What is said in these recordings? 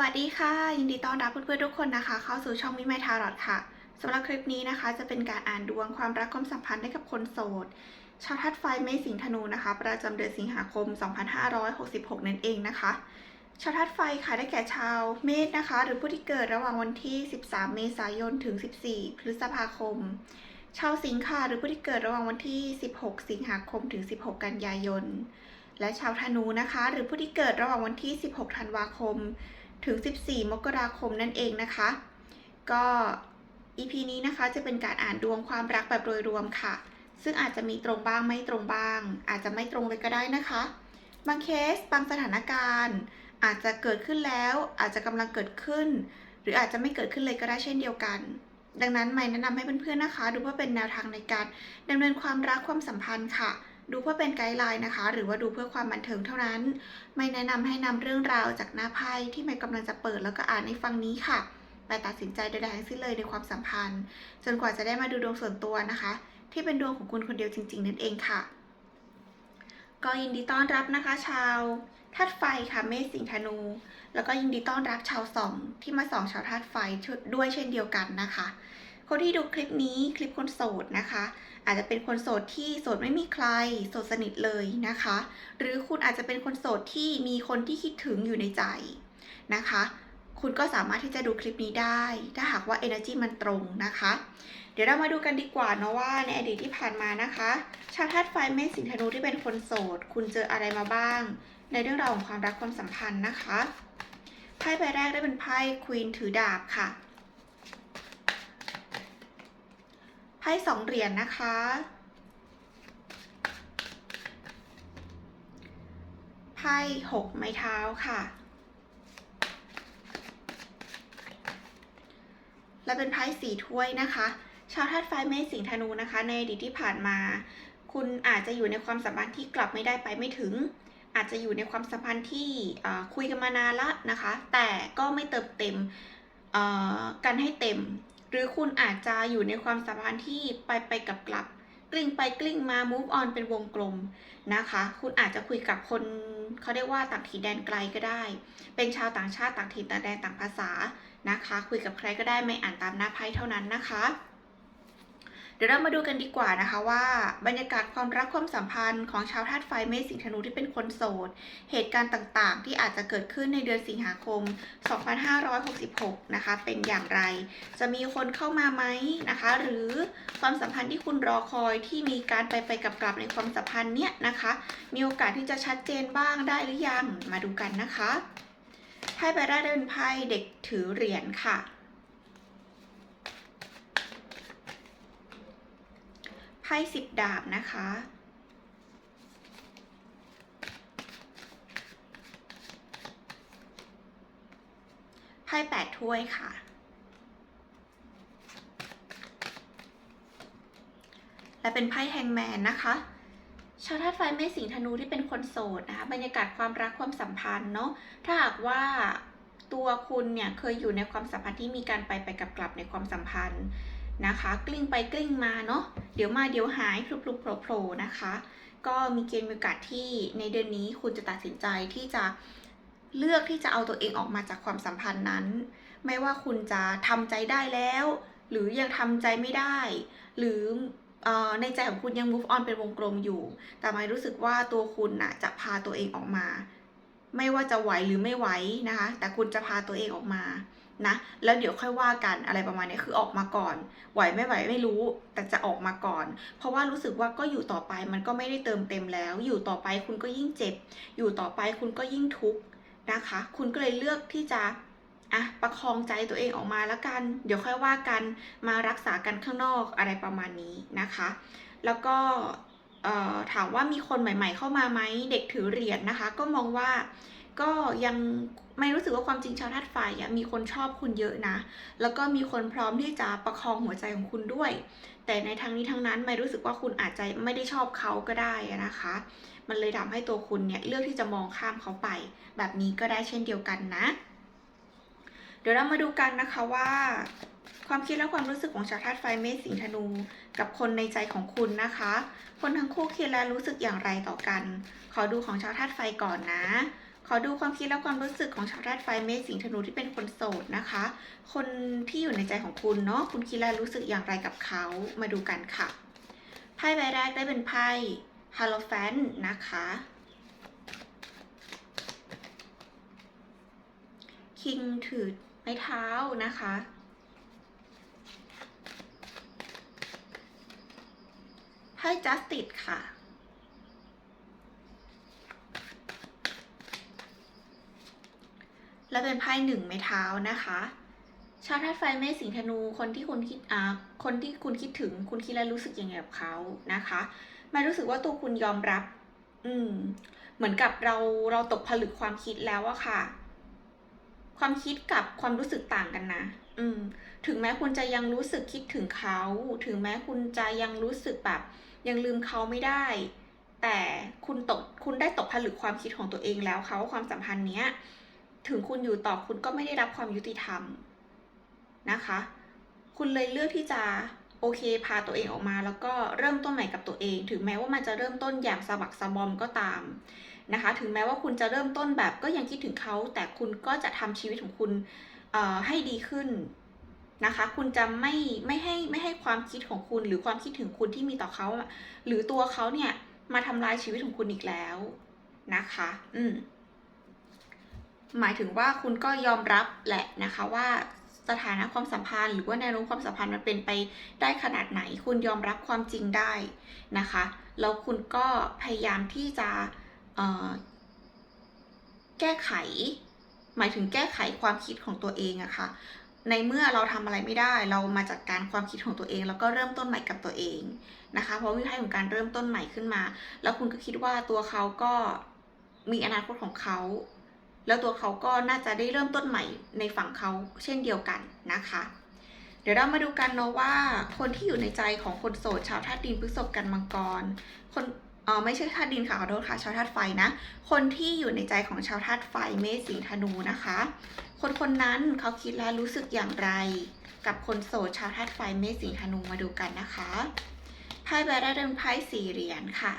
วัสดีค่ะ ยินดีต้อนรับเพื่อนๆทุกคนนะคะ เข้าสู่ช่องมิไมทารอดค่ะสำหรับคลิปนี้นะคะ จะเป็นการอ่านดวงความรักความสัมพันธ์ให้กับคนโสด ชาวทัดไฟเมษสิงห์ธนูนะคะ ประจำเดือนสิงหาคม 2566 นั่นเองนะคะ ชาวทัดไฟค่ะได้แก่ชาวเมษนะคะ หรือผู้ที่เกิดระหว่างวันที่ 13 เมษายนถึง 14 พฤษภาคม ชาวสิงค์ค่ะหรือผู้ที่เกิดระหว่างวันที่ 16 สิงหาคมถึง 16 กันยายน และชาวธนูนะคะ หรือผู้ที่เกิดระหว่างวันที่ 16 ธันวาคม ถึง 14 มกราคมนั่นเองนะคะ ก็ EP นี้นะคะจะเป็นการอ่านดวงความรักแบบโดยรวมค่ะ ซึ่งอาจจะมีตรงบ้างไม่ตรงบ้าง อาจจะไม่ตรงเลยก็ได้นะคะ บางเคสบางสถานการณ์ อาจจะเกิดขึ้นแล้ว อาจจะกำลังเกิดขึ้น หรืออาจจะไม่เกิดขึ้นเลยก็ได้เช่นเดียวกัน ดังนั้นไม่แนะนำให้เพื่อนๆนะคะ ดูเพื่อเป็นแนวทางในการดำเนินความรักความสัมพันธ์ค่ะ ดูเพื่อเป็นไกด์ไลน์นะคะ หรือว่าดูเพื่อความบันเทิงเท่านั้น ไม่แนะนำให้นำเรื่องราวจากหน้าไพ่ที่ไม่กำลังจะเปิดแล้วก็อ่านในฟังนี้ค่ะไปตัดสินใจใดๆทั้งสิ้นเลยในความสัมพันธ์ จนกว่าจะได้มาดูดวงส่วนตัวนะคะ ที่เป็นดวงของคุณคนเดียวจริง ๆ นั่นเองค่ะ ก็ยินดีต้อนรับนะคะ ชาวธาตุไฟค่ะเมษสิงห์ธนู แล้วก็ยินดีต้อนรับชาวสองที่มาสองชาวธาตุไฟด้วยเช่นเดียวกันนะคะ คนที่ดูคลิปนี้คลิปคนโสดนะคะ อาจจะเป็นคนโสดที่โสดไม่มีใคร โสดสนิทเลยนะคะ หรือคุณอาจจะเป็นคนโสดที่มีคนที่คิดถึงอยู่ในใจนะคะ คุณก็สามารถที่จะดูคลิปนี้ได้ ถ้าหากว่า energy มันตรงนะคะ เดี๋ยวเรามาดูกันดีกว่าเนาะว่าในอดีตที่ผ่านมานะคะชาวธาตุไฟเมษสิงห์ธนูที่เป็นคนโสด คุณเจออะไรมาบ้าง ในเรื่องราวของความรักความสัมพันธ์นะคะไพ่ใบแรกได้เป็นไพ่ควีนถือดาบค่ะไพ่สองเหรียญนะคะ ไพ่หกไม้เท้าค่ะ และเป็นไพ่สี่ถ้วยนะคะ ชาวธาตุไฟเมษสิงห์ธนูนะคะ ในอดีตที่ผ่านมา คุณอาจจะอยู่ในความสัมพันธ์ที่กลับไม่ได้ไปไม่ถึง อาจจะอยู่ในความสัมพันธ์ที่คุยกันมานานละนะคะ แต่ก็ไม่เติมเต็มกันให้เต็ม รือคุณอาจจะอยู่ในความสัมพันธ์ที่ไปไปกับกลับ กลิ้งไปกลิ้งมา move on เป็นวงกลมนะคะ คุณอาจจะคุยกับคนเขาเรียกว่าต่างถิ่นแดนไกลก็ได้ เป็นชาวต่างชาติต่างถิ่นต่างแดนต่างภาษานะคะ คุยกับใครก็ได้ไม่อ่านตามหน้าไพ่เท่านั้นนะคะ เดี๋ยวเรามาดูกันดีกว่านะคะว่า บรรยากาศความรักความสัมพันธ์ของชาวธาตุไฟเมษสิงห์ธนูที่เป็นคนโสด เหตุการณ์ต่างๆ ที่อาจจะเกิดขึ้นในเดือนสิงหาคม 2566 นะคะ เป็นอย่างไร จะมีคนเข้ามาไหมนะคะ หรือความสัมพันธ์ที่คุณรอคอยที่มีการไปไปกลับๆในความสัมพันธ์เนี้ยนะคะ มีโอกาสที่จะชัดเจนบ้างได้หรือยังมาดูกันนะคะไพ่ใบแรกได้เป็นไพ่เด็กถือเหรียญค่ะ ไพ่สิบดาบนะคะ ไพ่แปดถ้วยค่ะ และเป็นไพ่แฮงแมนนะคะ ชาวธาตุไฟเมษสิงห์ธนูที่เป็นคนโสดนะคะ บรรยากาศความรักความสัมพันธ์เนาะ ถ้าหากว่าตัวคุณเนี่ยเคยอยู่ในความสัมพันธ์ที่มีการไปไปกลับกลับในความสัมพันธ์ นะคะ กลิ้งไปกลิ้งมาเนาะเดี๋ยวมาเดี๋ยวหายพลุบพลุบโผล่โผล่นะคะ ก็มีเกณฑ์มีโอกาสที่ในเดือนนี้คุณจะตัดสินใจที่จะเลือกที่จะเอาตัวเองออกมาจากความสัมพันธ์นั้น ไม่ว่าคุณจะทำใจได้แล้ว หรือยังทำใจไม่ได้ หรือในใจของคุณยัง move on เป็นวงกลมอยู่ แต่ไม่รู้สึกว่าตัวคุณน่ะจะพาตัวเองออกมา ไม่ว่าจะไหวหรือไม่ไหวนะคะ แต่คุณจะพาตัวเองออกมา นะ แล้วเดี๋ยวค่อยว่ากันอะไรประมาณนี้คือออกมาก่อน ไหวไม่ไหวไม่รู้ แต่จะออกมาก่อน เพราะว่ารู้สึกว่าก็อยู่ต่อไปมันก็ไม่ได้เติมเต็มแล้ว อยู่ต่อไปคุณก็ยิ่งเจ็บ อยู่ต่อไปคุณก็ยิ่งทุกข์นะคะ คุณก็เลยเลือกที่จะอะประคองใจตัวเองออกมาแล้วกัน เดี๋ยวค่อยว่ากันมารักษากันข้างนอกอะไรประมาณนี้นะคะ แล้วก็ถามว่ามีคนใหม่ ๆ เข้ามาไหมเด็กถือเหรียญนะคะ ก็มองว่า ก็ยังไม่รู้สึกว่าความจริงชาวธาตุไฟมีคนชอบคุณเยอะนะ แล้วก็มีคนพร้อมที่จะประคองหัวใจของคุณด้วย แต่ในทางนี้ทั้งนั้นไม่รู้สึกว่าคุณอาจจะไม่ได้ชอบเขาก็ได้นะคะ มันเลยทำให้ตัวคุณเนี่ยเลือกที่จะมองข้ามเขาไป แบบนี้ก็ได้เช่นเดียวกันนะ เดี๋ยวเรามาดูกันนะคะว่าความคิดและความรู้สึกของชาวธาตุไฟเมษสิงธนู กับคนในใจของคุณนะคะ คนทั้งคู่คิดและรู้สึกอย่างไรต่อกัน ขอดูของชาวธาตุไฟก่อนนะ ขอดูความคิดและความรู้สึกของชาวธาตุไฟเมษสิงห์ธนูที่เป็นคนโสดนะคะ คนที่อยู่ในใจของคุณเนาะคุณคิดและรู้สึกอย่างไรกับเขามาดูกันค่ะไพ่ใบแรกได้เป็นไพ่ฮาโลแฟนนะคะคิงถือไม้เท้านะคะไพ่จัสติสค่ะ และเป็นไพ่หนึ่งไม้เท้านะคะ ชาวธาตุไฟเมษสิงห์ธนู คนที่คุณคิดอ่าคนที่คุณคิดถึง คุณคิดและรู้สึกยังไงกับเขานะคะไม่รู้สึกว่าตัวคุณยอมรับ อืม เหมือนกับเราเราตกผลึกความคิดแล้วอะค่ะ ความคิดกับความรู้สึกต่างกันนะอืม ถึงแม้คุณจะยังรู้สึกคิดถึงเขา ถึงแม้คุณจะยังรู้สึกแบบ ยังลืมเขาไม่ได้ แต่คุณตกคุณได้ตกผลึกความคิดของตัวเองแล้วค่ะว่าความสัมพันธ์เนี้ย ถึงคุณอยู่ต่อคุณก็ไม่ได้รับความยุติธรรมนะคะ คุณเลยเลือกที่จะโอเคพาตัวเองออกมา แล้วก็เริ่มต้นใหม่กับตัวเอง ถึงแม้ว่ามันจะเริ่มต้นอย่างสะบักสะบอมก็ตามนะคะ ถึงแม้ว่าคุณจะเริ่มต้นแบบก็ยังคิดถึงเขา แต่คุณก็จะทำชีวิตของคุณเอ่อให้ดีขึ้นนะคะ คุณจะไม่ไม่ให้ไม่ให้ความคิดของคุณหรือความคิดถึงคุณที่มีต่อเขา หรือตัวเขาเนี่ยมาทำลายชีวิตของคุณอีกแล้วนะคะ อืม หมายถึงว่าคุณก็ยอมรับแหละนะคะว่าสถานะความสัมพันธ์ หรือว่าแนวโน้มความสัมพันธ์มันเป็นไปได้ขนาดไหน คุณยอมรับความจริงได้นะคะแล้วคุณก็พยายามที่จะแก้ไข หมายถึงแก้ไขความคิดของตัวเองอะคะ่ะในเมื่อเราทำอะไรไม่ได้เรามาจัดการความคิดของตัวเอง แล้วก็เริ่มต้นใหม่กับตัวเองนะคะ เพราะวิธีของการเริ่มต้นใหม่ขึ้นมา แล้วคุณก็คิดว่าตัวเขาก็มีอนาคตของเขา แล้วตัวเขาก็น่าจะได้เริ่มต้นใหม่ในฝั่งเขาเช่นเดียวกันนะคะ เดี๋ยวเรามาดูกันเนาะว่า คนที่อยู่ในใจของคนโสดชาวธาตุดินพฤษภกันมังกร คนเออไม่ใช่ธาตุดินค่ะขอโทษค่ะชาวธาตุไฟนะ คนที่อยู่ในใจของชาวธาตุไฟเมษสิงห์ธนูนะคะ คนคนนั้นเขาคิดและรู้สึกอย่างไร กับคนโสดชาวธาตุไฟเมษสิงห์ธนูมาดูกันนะคะไพ่ใบแรกเป็นไพ่สี่เหรียญค่ะ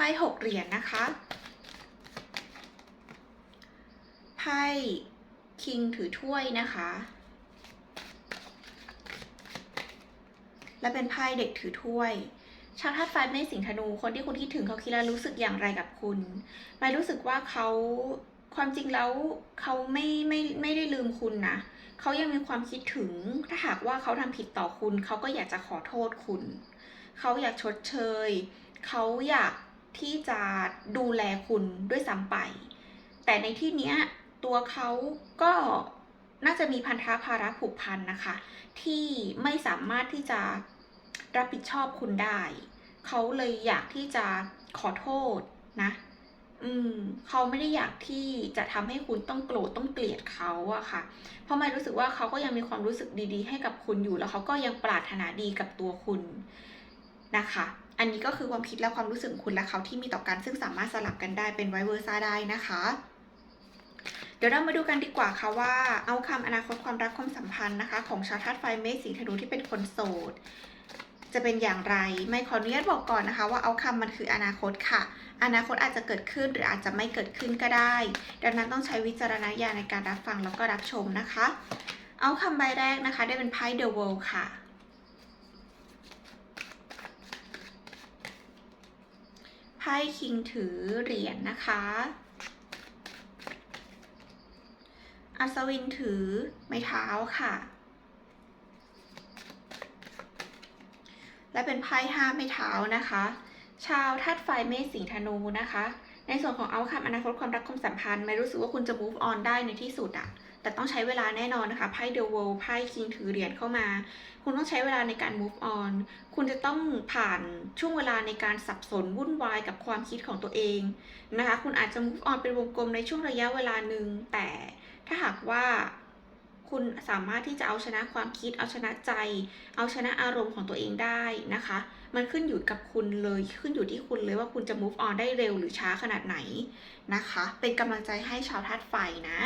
พ่หกเหรียญนะคะ ไพ่คิงถือถ้วยนะคะ และเป็นไพ่เด็กถือถ้วย ชาวธาตุไฟเมษสิงห์ธนู คนที่คุณคิดถึงเขาคิดและรู้สึกอย่างไรกับคุณ ไม่รู้สึกว่าเขาความจริงแล้วเขาไม่ไม่ไม่ได้ลืมคุณนะ เขายังมีความคิดถึง ถ้าหากว่าเขาทำผิดต่อคุณ เขาก็อยากจะขอโทษคุณ เขาอยากชดเชย เขาอยาก ที่จะดูแลคุณด้วยซ้ำไป แต่ในที่เนี้ยตัวเขาก็น่าจะมีพันธะภาระผูกพันนะคะ ที่ไม่สามารถที่จะรับผิดชอบคุณได้ เขาเลยอยากที่จะขอโทษนะ อืมเขาไม่ได้อยากที่จะทำให้คุณต้องโกรธต้องเกลียดเขาอะค่ะ เพราะไม่รู้สึกว่าเขาก็ยังมีความรู้สึกดีๆ ให้กับคุณอยู่แล้วเขาก็ยังปรารถนาดีกับตัวคุณ นะคะ อันนี้ก็คือความคิดและความรู้สึกคุณและเขาที่มีต่อกันซึ่งสามารถสลับกันได้เป็นไวเวอร์ซ่าได้นะคะเดี๋ยวเรามาดูกันดีกว่าค่ะว่าเอาคำอนาคตความรักความสัมพันธ์นะคะ ของชาวธาตุไฟเมษสิงห์ธนูที่เป็นคนโสด จะเป็นอย่างไร ไม่ขออนุญาตบอกก่อนนะคะ ว่าเอาคำมันคืออนาคตค่ะ อนาคตอาจจะเกิดขึ้นหรืออาจจะไม่เกิดขึ้นก็ได้ ดังนั้นต้องใช้วิจารณญาณในการรับฟังแล้วก็รับชมนะคะ เอาคำใบแรกนะคะ ได้เป็นไพ่ The World ค่ะ ไพ่คิงถือเหรียญนะคะ อัศวินถือไม้เท้าค่ะ และเป็นไพ่ห้าไม้เท้านะคะ ชาวธาตุไฟเมษสิงธนูนะคะ ในส่วนของเอาคำอนาคตความรักความสัมพันธ์ ไม่รู้สึกว่าคุณจะ move on ได้ในที่สุดอะ แต่ต้องใช้เวลาแน่นอนนะคะไพ่ The World ไพ่ King ถือเหรียญเข้ามา คุณต้องใช้เวลาในการ move on คุณจะต้องผ่านช่วงเวลาในการสับสนวุ่นวายกับความคิดของตัวเองนะคะ คุณอาจจะ move on เป็นวงกลมในช่วงระยะเวลาหนึ่งแต่ถ้าหากว่าคุณสามารถที่จะเอาชนะความคิด เอาชนะใจ เอาชนะอารมณ์ของตัวเองได้นะคะ มันขึ้นอยู่กับคุณเลย ขึ้นอยู่ที่คุณเลยว่าคุณจะ move on ได้เร็วหรือช้าขนาดไหนนะคะ เป็นกำลังใจให้ชาวธาตุไฟนะ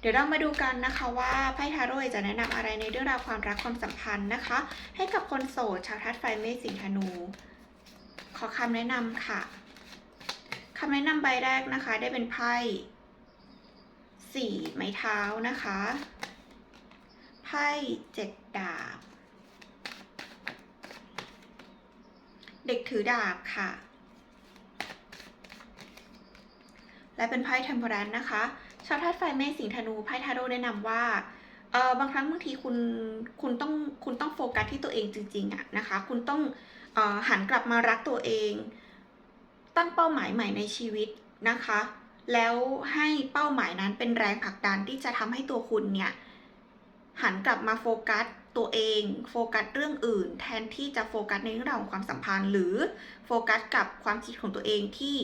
เดี๋ยวเรามาดูกันนะคะว่าไพ่ทาโร่จะแนะนำอะไรในเรื่องราวความรักความสัมพันธ์นะคะ ให้กับคนโสดชาวธาตุไฟเมษสิงห์ธนู ขอคำแนะนำค่ะคำแนะนำใบแรกนะคะ ได้เป็นไพ่สี่ไม้เท้านะคะไพ่เจ็ดดาบ เด็กถือดาบค่ะ และเป็นไพ่เทมเพรันนะคะ ชาวธาตุไฟเมษสิงธนูไพ่ทาโร่แนะนำว่าเออบางครั้งบางทีคุณคุณต้องคุณต้องโฟกัสที่ตัวเองจริงๆอะนะคะ คุณต้องเออหันกลับมารักตัวเอง ตั้งเป้าหมายใหม่ในชีวิตนะคะ แล้วให้เป้าหมายนั้นเป็นแรงผลักดันที่จะทำให้ตัวคุณเนี่ยหันกลับมาโฟกัสตัวเอง โฟกัสเรื่องอื่น แทนที่จะโฟกัสในเรื่องราวของความสัมพันธ์ หรือโฟกัสกับความคิดของตัวเองที่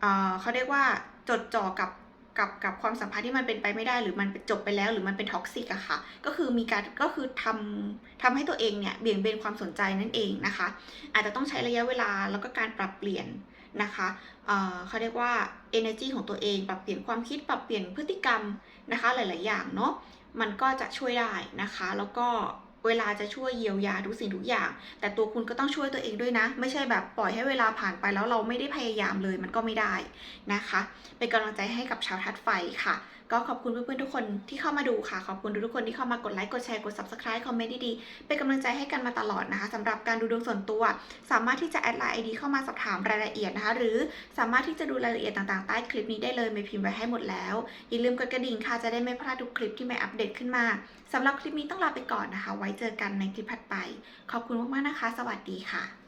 เอ่อเขาเรียกว่า จดจ่อกับกับกับความสัมพันธ์ที่มันเป็นไปไม่ได้หรือมันจบไปแล้วหรือมันเป็นท็อกซิกอะค่ะ ก็คือมีการก็คือทำทำให้ตัวเองเนี่ยเบี่ยงเบนความสนใจนั่นเองนะคะ อาจจะต้องใช้ระยะเวลาแล้วก็การปรับเปลี่ยนนะคะเอ่อเขาเรียกว่า energy ของตัวเองปรับเปลี่ยนความคิดปรับเปลี่ยนพฤติกรรมนะคะหลาย ๆ อย่างเนาะมันก็จะช่วยได้นะคะ แล้วก็ เวลาจะช่วยเยียวยาทุกสิ่งทุกอย่าง แต่ตัวคุณก็ต้องช่วยตัวเองด้วยนะ ไม่ใช่แบบปล่อยให้เวลาผ่านไปแล้วเราไม่ได้พยายามเลยมันก็ไม่ได้นะคะ เป็นกำลังใจให้กับชาวทัดไฟค่ะ ก็ขอบคุณเพื่อนๆทุกคนที่เข้ามาดูค่ะ ขอบคุณทุกคนที่เข้ามากดไลค์ กดแชร์ กด subscribe คอมเมนต์ดีๆ เป็นกำลังใจให้กันมาตลอดนะคะสำหรับการดูดวงส่วนตัว สามารถที่จะแอดไลน์ไอดีเข้ามาสอบถามรายละเอียดนะคะ หรือสามารถที่จะดูรายละเอียดต่างๆ ใต้คลิปนี้ได้เลยไม่พิมพ์ไว้ให้หมดแล้ว อย่าลืมกดกระดิ่งค่ะ จะได้ไม่พลาดทุกคลิปที่ใหม่อัปเดตขึ้นมาสำหรับคลิปนี้ต้องลาไปก่อนนะคะ ไว้เจอกันในคลิปถัดไป ขอบคุณมากๆนะคะ สวัสดีค่ะ